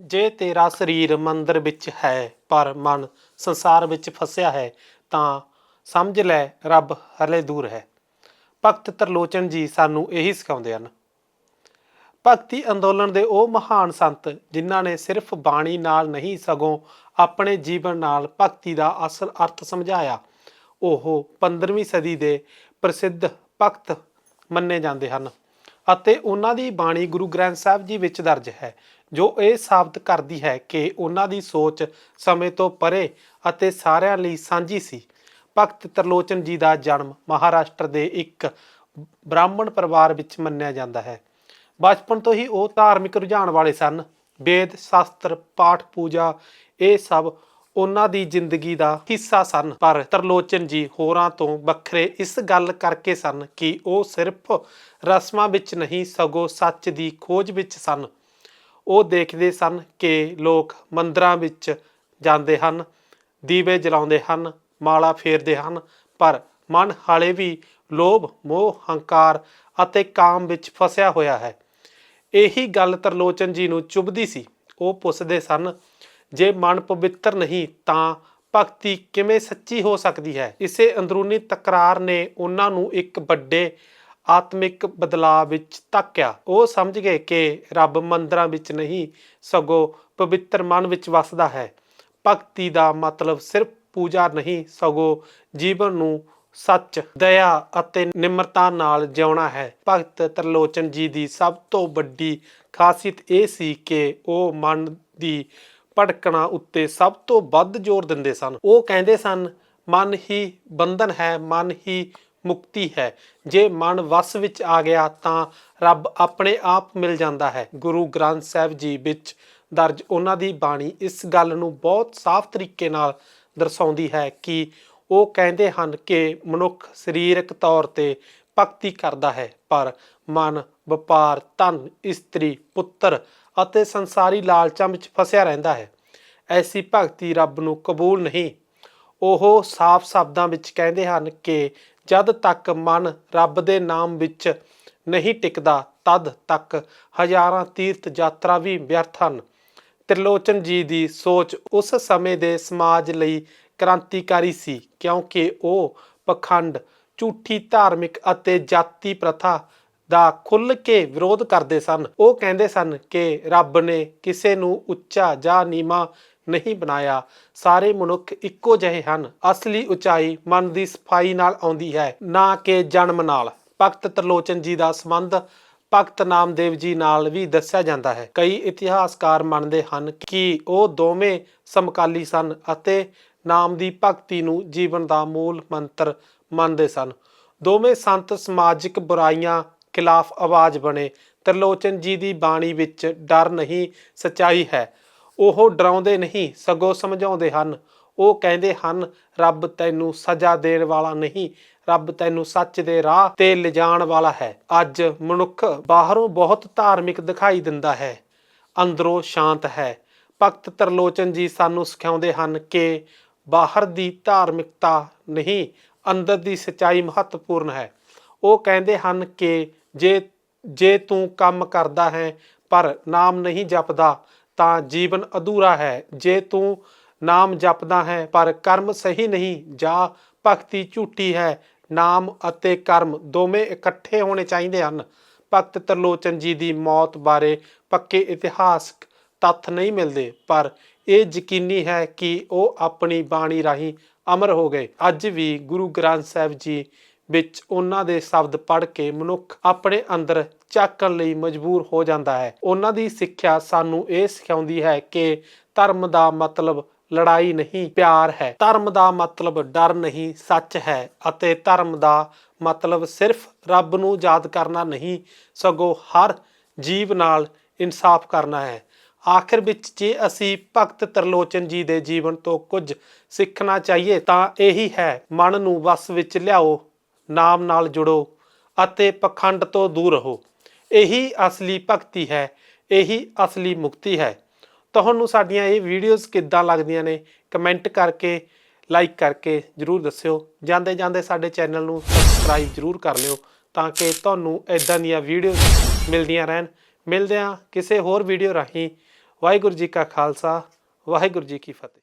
ਜੇ ਤੇਰਾ ਸਰੀਰ ਮੰਦਰ ਵਿੱਚ ਹੈ, ਪਰ ਮਨ ਸੰਸਾਰ ਵਿੱਚ ਫਸਿਆ ਹੈ, ਤਾਂ ਸਮਝ ਲੈ ਰੱਬ ਹਲੇ ਦੂਰ ਹੈ। ਭਗਤ ਤਰਲੋਚਨ ਜੀ ਸਾਨੂੰ ਇਹੀ ਸਿਖਾਉਂਦੇ ਹਨ। ਭਗਤੀ ਅੰਦੋਲਨ ਦੇ ਉਹ ਮਹਾਨ ਸੰਤ ਜਿਨ੍ਹਾਂ ਨੇ ਸਿਰਫ ਬਾਣੀ ਨਾਲ ਨਹੀਂ, ਸਗੋਂ ਆਪਣੇ ਜੀਵਨ ਨਾਲ ਭਗਤੀ ਦਾ ਅਸਲ ਅਰਥ ਸਮਝਾਇਆ, ਉਹ 15ਵੀਂ ਸਦੀ ਦੇ ਪ੍ਰਸਿੱਧ ਭਗਤ ਮੰਨੇ ਜਾਂਦੇ ਹਨ। ਅਤੇ ਉਹਨਾਂ ਦੀ ਬਾਣੀ ਗੁਰੂ ਗ੍ਰੰਥ ਸਾਹਿਬ ਜੀ ਵਿੱਚ ਦਰਜ ਹੈ, ਜੋ ਇਹ ਸਾਬਤ ਕਰਦੀ ਹੈ ਕਿ ਉਹਨਾਂ ਦੀ ਸੋਚ ਸਮੇਂ ਤੋਂ ਪਰੇ ਅਤੇ ਸਾਰਿਆਂ ਲਈ ਸਾਂਝੀ ਸੀ। ਭਗਤ ਤਰਲੋਚਨ ਜੀ ਦਾ ਜਨਮ ਮਹਾਰਾਸ਼ਟਰ ਦੇ ਇੱਕ ਬ੍ਰਾਹਮਣ ਪਰਿਵਾਰ ਵਿੱਚ ਮੰਨਿਆ ਜਾਂਦਾ ਹੈ। ਬਚਪਨ ਤੋਂ ਹੀ ਉਹ ਧਾਰਮਿਕ ਰੁਝਾਨ ਵਾਲੇ ਸਨ। ਵੇਦ, ਸ਼ਾਸਤਰ ਪਾਠ ਪੂਜਾ ਇਹ ਸਭ ਉਹਨਾਂ ਦੀ ਜ਼ਿੰਦਗੀ ਦਾ ਹਿੱਸਾ ਸਨ। ਪਰ ਤਰਲੋਚਨ ਜੀ ਹੋਰਾਂ ਤੋਂ ਵੱਖਰੇ ਇਸ ਗੱਲ ਕਰਕੇ ਸਨ ਕਿ ਉਹ ਸਿਰਫ ਰਸਮਾਂ ਵਿੱਚ ਨਹੀਂ, ਸਗੋਂ ਸੱਚ ਦੀ ਖੋਜ ਵਿੱਚ ਸਨ। ਉਹ ਦੇਖਦੇ ਸਨ ਕਿ ਲੋਕ ਮੰਦਰਾਂ ਵਿੱਚ ਜਾਂਦੇ ਹਨ, ਦੀਵੇ ਜਲਾਉਂਦੇ ਹਨ, ਮਾਲਾ ਫੇਰਦੇ ਹਨ, ਪਰ ਮਨ ਹਾਲੇ ਵੀ ਲੋਭ, ਮੋਹ, ਹੰਕਾਰ ਅਤੇ ਕਾਮ ਵਿੱਚ ਫਸਿਆ ਹੋਇਆ ਹੈ। ਇਹੀ ਗੱਲ ਤਰਲੋਚਨ ਜੀ ਨੂੰ ਚੁਭਦੀ ਸੀ। ਉਹ ਪੁੱਛਦੇ ਸਨ ਜੇ ਮਨ ਪਵਿੱਤਰ ਨਹੀਂ, ਤਾਂ ਭਗਤੀ ਕਿਵੇਂ ਸੱਚੀ ਹੋ ਸਕਦੀ ਹੈ? ਇਸੇ ਅੰਦਰੂਨੀ ਤਕਰਾਰ ਨੇ ਉਹਨਾਂ ਨੂੰ ਇੱਕ ਵੱਡੇ ਆਤਮਿਕ ਬਦਲਾਅ ਵਿੱਚ ਤੱਕਿਆ ਉਹ ਸਮਝ ਗਏ ਕਿ ਰੱਬ ਮੰਦਰਾਂ ਵਿੱਚ ਨਹੀਂ, ਸਗੋਂ ਪਵਿੱਤਰ ਮਨ ਵਿੱਚ ਵਸਦਾ ਹੈ। ਭਗਤੀ ਦਾ ਮਤਲਬ ਸਿਰਫ ਪੂਜਾ ਨਹੀਂ, ਸਗੋਂ ਜੀਵਨ ਨੂੰ ਸੱਚ, ਦਇਆ ਅਤੇ ਨਿਮਰਤਾ ਨਾਲ ਜਿਉਣਾ ਹੈ। ਭਗਤ ਤਰਲੋਚਨ ਜੀ ਦੀ ਸਭ ਤੋਂ ਵੱਡੀ ਖਾਸੀਅਤ ਇਹ ਸੀ ਕਿ ਉਹ ਮਨ ਦੀ ਭੜਕਣਾ ਉੱਤੇ ਸਭ ਤੋਂ ਵੱਧ ਜ਼ੋਰ ਦਿੰਦੇ ਸਨ। ਉਹ ਕਹਿੰਦੇ ਸਨ, ਮਨ ਹੀ ਬੰਧਨ ਹੈ, ਮਨ ਹੀ ਮੁਕਤੀ ਹੈ। ਜੇ ਮਨ ਵਸ ਵਿੱਚ ਆ ਗਿਆ ਤਾਂ ਰੱਬ ਆਪਣੇ ਆਪ ਮਿਲ ਜਾਂਦਾ ਹੈ। ਗੁਰੂ ਗ੍ਰੰਥ ਸਾਹਿਬ ਜੀ ਵਿੱਚ ਦਰਜ ਉਹਨਾਂ ਦੀ ਬਾਣੀ ਇਸ ਗੱਲ ਨੂੰ ਬਹੁਤ ਸਾਫ਼ ਤਰੀਕੇ ਨਾਲ ਦਰਸਾਉਂਦੀ ਹੈ ਕਿ ਉਹ ਕਹਿੰਦੇ ਹਨ ਕਿ ਮਨੁੱਖ ਸਰੀਰਕ ਤੌਰ ਤੇ ਭਗਤੀ ਕਰਦਾ ਹੈ, ਪਰ ਮਨ, ਵਪਾਰ, ਧਨ, ਇਸਤਰੀ, ਪੁੱਤਰ ਅਤੇ ਸੰਸਾਰੀ ਲਾਲਚਾਂ ਵਿੱਚ ਫਸਿਆ ਰਹਿੰਦਾ ਹੈ। ਐਸੀ ਭਗਤੀ ਰੱਬ ਨੂੰ ਕਬੂਲ ਨਹੀਂ। ਉਹ ਸਾਫ਼ ਸ਼ਬਦਾਂ ਵਿੱਚ ਕਹਿੰਦੇ ਹਨ ਕਿ ਜਦ ਤੱਕ ਮਨ ਰੱਬ ਦੇ ਨਾਮ ਵਿੱਚ ਨਹੀਂ ਟਿਕਦਾ, ਤਦ ਤੱਕ ਹਜ਼ਾਰਾਂ ਤੀਰਥ ਯਾਤਰਾ ਵੀ ਵਿਅਰਥ ਹਨ। ਤ੍ਰਿਲੋਚਨ ਜੀ ਦੀ ਸੋਚ ਉਸ ਸਮੇਂ ਦੇ ਸਮਾਜ ਲਈ ਕ੍ਰਾਂਤੀਕਾਰੀ ਸੀ, ਕਿਉਂਕਿ ਉਹ ਪਖੰਡ, ਝੂਠੀ ਧਾਰਮਿਕ ਅਤੇ ਜਾਤੀ ਪ੍ਰਥਾ ਦਾ ਖੁੱਲ ਕੇ ਵਿਰੋਧ ਕਰਦੇ ਸਨ। ਉਹ ਕਹਿੰਦੇ ਸਨ ਕਿ ਰੱਬ ਨੇ ਕਿਸੇ ਨੂੰ ਉੱਚਾ ਜਾਂ ਨੀਵਾਂ ਨਹੀਂ ਬਣਾਇਆ। ਸਾਰੇ ਮਨੁੱਖ ਇੱਕੋ ਜਿਹੇ ਹਨ। ਅਸਲੀ ਉਚਾਈ ਮਨ ਦੀ ਸਫ਼ਾਈ ਨਾਲ ਆਉਂਦੀ ਹੈ, ਨਾ ਕਿ ਜਨਮ ਨਾਲ। ਭਗਤ ਤਰਲੋਚਨ ਜੀ ਦਾ ਸੰਬੰਧ ਭਗਤ ਨਾਮਦੇਵ ਜੀ ਨਾਲ ਵੀ ਦੱਸਿਆ ਜਾਂਦਾ ਹੈ। ਕਈ ਇਤਿਹਾਸਕਾਰ ਮੰਨਦੇ ਹਨ ਕਿ ਉਹ ਦੋਵੇਂ ਸਮਕਾਲੀ ਸਨ ਅਤੇ ਨਾਮ ਦੀ ਭਗਤੀ ਨੂੰ ਜੀਵਨ ਦਾ ਮੂਲ ਮੰਤਰ ਮੰਨਦੇ ਸਨ। ਦੋਵੇਂ ਸੰਤ ਸਮਾਜਿਕ ਬੁਰਾਈਆਂ ਖਿਲਾਫ ਆਵਾਜ਼ ਬਣੇ। ਤਰਲੋਚਨ ਜੀ ਦੀ ਬਾਣੀ ਵਿੱਚ ਡਰ ਨਹੀਂ, ਸਚਾਈ ਹੈ। ਉਹ ਡਰਾਉਂਦੇ ਨਹੀਂ, ਸਗੋਂ ਸਮਝਾਉਂਦੇ ਹਨ। ਉਹ ਕਹਿੰਦੇ ਹਨ, ਰੱਬ ਤੈਨੂੰ ਸਜ਼ਾ ਦੇਣ ਵਾਲਾ ਨਹੀਂ, ਰੱਬ ਤੈਨੂੰ ਸੱਚ ਦੇ ਰਾਹ ਤੇ ਲਿਜਾਣ ਵਾਲਾ ਹੈ। ਅੱਜ ਮਨੁੱਖ ਬਾਹਰੋਂ ਬਹੁਤ ਧਾਰਮਿਕ ਦਿਖਾਈ ਦਿੰਦਾ ਹੈ। ਅੰਦਰੋਂ ਸ਼ਾਂਤ ਹੈ। ਭਗਤ ਤਰਲੋਚਨ ਜੀ ਸਾਨੂੰ ਸਿਖਾਉਂਦੇ ਹਨ ਕਿ ਬਾਹਰ ਦੀ ਧਾਰਮਿਕਤਾ ਨਹੀਂ, ਅੰਦਰ ਦੀ ਸਚਾਈ ਮਹੱਤਵਪੂਰਨ ਹੈ। ਉਹ ਕਹਿੰਦੇ ਹਨ ਕਿ ਜੇ ਜੇ ਤੂੰ ਕੰਮ ਕਰਦਾ ਹੈ, ਪਰ ਨਾਮ ਨਹੀਂ ਜਪਦਾ, ਤਾਂ ਜੀਵਨ ਅਧੂਰਾ ਹੈ। ਜੇ ਤੂੰ ਨਾਮ ਜਪਦਾ ਹੈ, ਪਰ ਕਰਮ ਸਹੀ ਨਹੀਂ, ਜਾਂ ਭਗਤੀ ਝੂਠੀ ਹੈ, ਨਾਮ ਅਤੇ ਕਰਮ ਦੋਵੇਂ ਇਕੱਠੇ ਹੋਣੇ ਚਾਹੀਦੇ ਹਨ। ਭਗਤ ਤਰਲੋਚਨ ਜੀ ਦੀ ਮੌਤ ਬਾਰੇ ਪੱਕੇ ਇਤਿਹਾਸਕ ਤੱਥ ਨਹੀਂ ਮਿਲਦੇ, ਪਰ ਇਹ ਯਕੀਨੀ ਹੈ ਕਿ ਉਹ ਆਪਣੀ ਬਾਣੀ ਰਾਹੀਂ ਅਮਰ ਹੋ ਗਏ। ਅੱਜ ਵੀ ਗੁਰੂ ਗ੍ਰੰਥ ਸਾਹਿਬ ਜੀ ਵਿੱਚ ਉਹਨਾਂ ਦੇ ਸ਼ਬਦ ਪੜ੍ਹ ਕੇ ਮਨੁੱਖ ਆਪਣੇ ਅੰਦਰ ਝਾਕਣ ਲਈ ਮਜਬੂਰ ਹੋ ਜਾਂਦਾ ਹੈ। ਉਹਨਾਂ ਦੀ ਸਿੱਖਿਆ ਸਾਨੂੰ ਇਹ ਸਿਖਾਉਂਦੀ ਹੈ ਕਿ ਧਰਮ ਦਾ ਮਤਲਬ ਲੜਾਈ ਨਹੀਂ, ਪਿਆਰ ਹੈ। ਧਰਮ ਦਾ ਮਤਲਬ ਡਰ ਨਹੀਂ, ਸੱਚ ਹੈ ਅਤੇ ਧਰਮ ਦਾ ਮਤਲਬ ਸਿਰਫ ਰੱਬ ਨੂੰ ਯਾਦ ਕਰਨਾ ਨਹੀਂ, ਸਗੋਂ ਹਰ ਜੀਵ ਨਾਲ ਇਨਸਾਫ ਕਰਨਾ ਹੈ। ਆਖਿਰ ਵਿੱਚ ਜੇ ਅਸੀਂ ਭਗਤ ਤਰਲੋਚਨ ਜੀ ਦੇ ਜੀਵਨ ਤੋਂ ਕੁਝ ਸਿੱਖਣਾ ਚਾਹੀਏ ਤਾਂ ਇਹੀ ਹੈ, ਮਨ ਨੂੰ ਵਸ ਵਿੱਚ ਲਿਆਓ। ਨਾਮ ਨਾਲ ਜੁੜੋ ਅਤੇ ਪਖੰਡ ਤੋਂ ਦੂਰ ਰਹੋ। ਇਹੀ ਅਸਲੀ ਭਗਤੀ ਹੈ, ਇਹੀ ਅਸਲੀ ਮੁਕਤੀ ਹੈ। ਤੁਹਾਨੂੰ ਸਾਡੀਆਂ ਇਹ ਵੀਡੀਓਜ਼ ਕਿੱਦਾਂ ਲੱਗਦੀਆਂ ਨੇ? ਕਮੈਂਟ ਕਰਕੇ ਲਾਈਕ ਕਰਕੇ ਜਰੂਰ ਦੱਸਿਓ। ਜਾਂਦੇ ਜਾਂਦੇ ਸਾਡੇ ਚੈਨਲ ਨੂੰ ਸਬਸਕ੍ਰਾਈਬ ਜਰੂਰ ਕਰ ਲਿਓ ਤਾਂ ਕਿ ਤੁਹਾਨੂੰ ਇਦਾਂ ਦੀਆਂ ਵੀਡੀਓਜ਼ ਮਿਲਦੀਆਂ ਰਹਿਣ। ਮਿਲਦੇ ਹਾਂ ਕਿਸੇ ਹੋਰ ਵੀਡੀਓ ਰਾਹੀਂ। ਵਾਹਿਗੁਰੂ ਜੀ ਕਾ ਖਾਲਸਾ, ਵਾਹਿਗੁਰੂ ਜੀ ਕੀ ਫਤਿਹ।